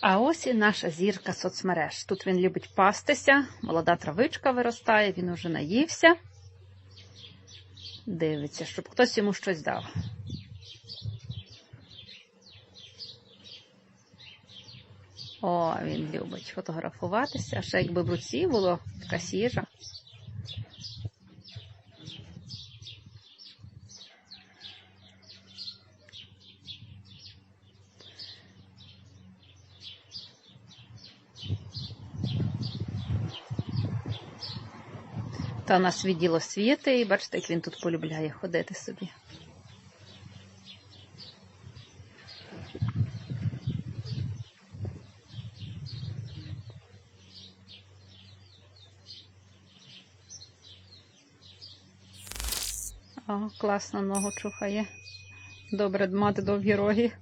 А ось і наша зірка соцмереж. Тут він любить пастися, молода травичка виростає, він уже наївся. Дивиться, щоб хтось йому щось дав. О, він любить фотографуватися. Ще якби в руці було така сіжа. Та у нас відділ освіти, і бачите, як він тут полюбляє ходити собі. О, класно ногу чухає. Добре мати довгі роги.